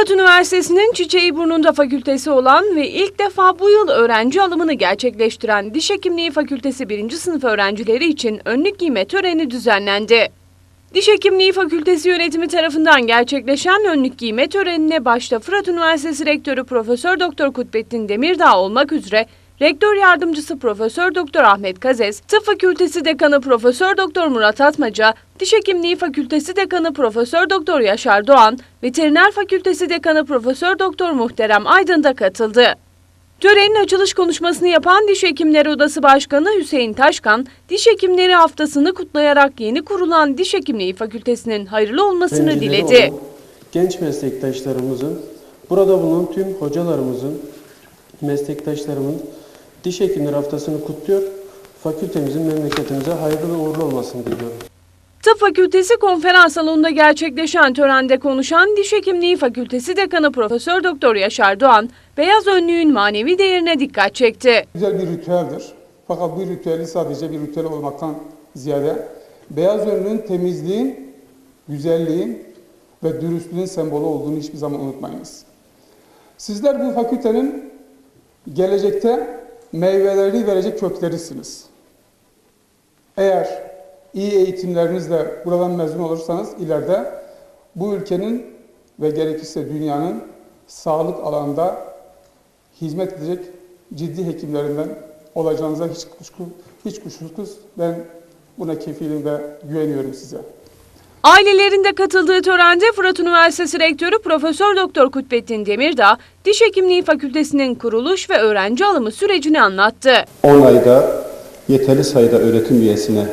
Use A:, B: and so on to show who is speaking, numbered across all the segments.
A: Fırat Üniversitesi'nin Çiçeğiburnu'nda fakültesi olan ve ilk defa bu yıl öğrenci alımını gerçekleştiren Diş Hekimliği Fakültesi 1. sınıf öğrencileri için önlük giyme töreni düzenlendi. Diş Hekimliği Fakültesi yönetimi tarafından gerçekleşen önlük giyme törenine başta Fırat Üniversitesi Rektörü Profesör Doktor Kutbettin Demirdağ olmak üzere Rektör Yardımcısı Profesör Doktor Ahmet Kazes, Tıp Fakültesi Dekanı Profesör Doktor Murat Atmaca, Diş Hekimliği Fakültesi Dekanı Profesör Doktor Yaşar Doğan, Veteriner Fakültesi Dekanı Profesör Doktor Muhterem Aydın da katıldı. Törenin açılış konuşmasını yapan Diş Hekimleri Odası Başkanı Hüseyin Taşkan, Diş Hekimleri Haftası'nı kutlayarak yeni kurulan Diş Hekimliği Fakültesinin hayırlı olmasını
B: öğrencileri
A: diledi.
B: Genç meslektaşlarımızın, burada bulunan tüm hocalarımızın, meslektaşlarımın diş hekimleri haftasını kutluyor. Fakültemizin memleketimize hayırlı ve uğurlu olmasını diliyorum.
A: Tıp Fakültesi konferans salonunda gerçekleşen törende konuşan Diş Hekimliği Fakültesi Dekanı Profesör Doktor Yaşar Doğan, beyaz önlüğün manevi değerine dikkat çekti.
C: Güzel bir ritüeldir. Fakat bu ritüeli sadece bir ritüel olmaktan ziyade beyaz önlüğün temizliğin, güzelliğin ve dürüstlüğün sembolü olduğunu hiçbir zaman unutmayınız. Sizler bu fakültenin gelecekte meyvelerini verecek köklerisiniz. Eğer iyi eğitimlerinizle buradan mezun olursanız ileride bu ülkenin ve gerekirse dünyanın sağlık alanında hizmet edecek ciddi hekimlerinden olacağınıza hiç kuşku, hiç kuşkusuz ben buna kefilim ve güveniyorum size.
A: Ailelerinde katıldığı törende Fırat Üniversitesi Rektörü Profesör Doktor Kutbettin Demirdağ, Diş Hekimliği Fakültesi'nin kuruluş ve öğrenci alımı sürecini anlattı.
D: 10 ayda yeterli sayıda öğretim üyesine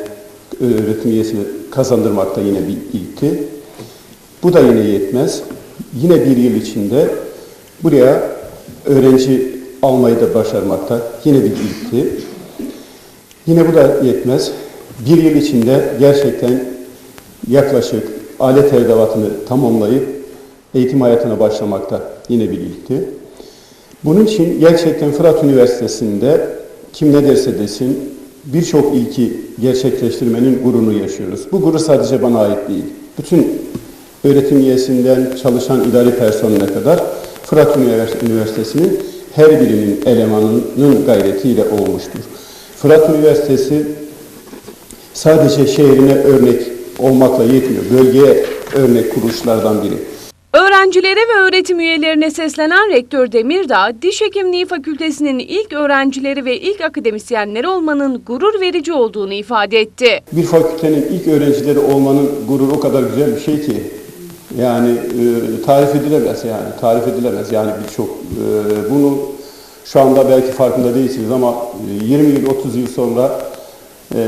D: öğretim üyesini kazandırmakta yine bir ilkti. Bu da yine yetmez. Yine bir yıl içinde buraya öğrenci almayı da başarmakta yine bir ilkti. Yine bu da yetmez. Bir yıl içinde gerçekten yaklaşık alet edevatını tamamlayıp eğitim hayatına başlamakta yine bir ilkti. Bunun için gerçekten Fırat Üniversitesi'nde kim ne derse desin birçok ilki gerçekleştirmenin gururunu yaşıyoruz. Bu gurur sadece bana ait değil. Bütün öğretim üyesinden çalışan idari personeline kadar Fırat Üniversitesi'nin her birinin elemanının gayretiyle olmuştur. Fırat Üniversitesi sadece şehrine örnek olmakla yetmiyor. Bölgeye örnek kuruluşlardan biri.
A: Öğrencilere ve öğretim üyelerine seslenen Rektör Demirdağ, Diş Hekimliği Fakültesi'nin ilk öğrencileri ve ilk akademisyenleri olmanın gurur verici olduğunu ifade etti.
D: Bir fakültenin ilk öğrencileri olmanın gururu o kadar güzel bir şey ki yani e, tarif edilemez yani tarif edilemez yani birçok e, bunu şu anda belki farkında değilsiniz ama e, 20 yıl 30 yıl sonra e,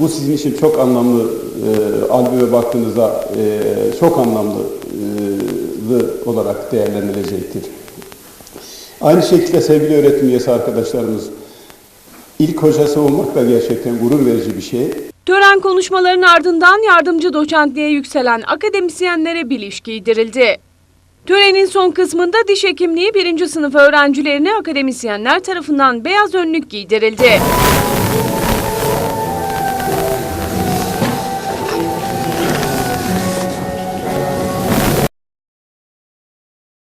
D: bu sizin için çok anlamlı e, albüme baktığınızda e, çok anlamlı e, olarak değerlendirilecektir. Aynı şekilde sevgili öğretim üyesi arkadaşlarımız ilk hocası olmak da gerçekten gurur verici bir şey.
A: Tören konuşmalarının ardından yardımcı doçentliğe yükselen akademisyenlere biliş giydirildi. Törenin son kısmında diş hekimliği birinci sınıf öğrencilerine akademisyenler tarafından beyaz önlük giydirildi.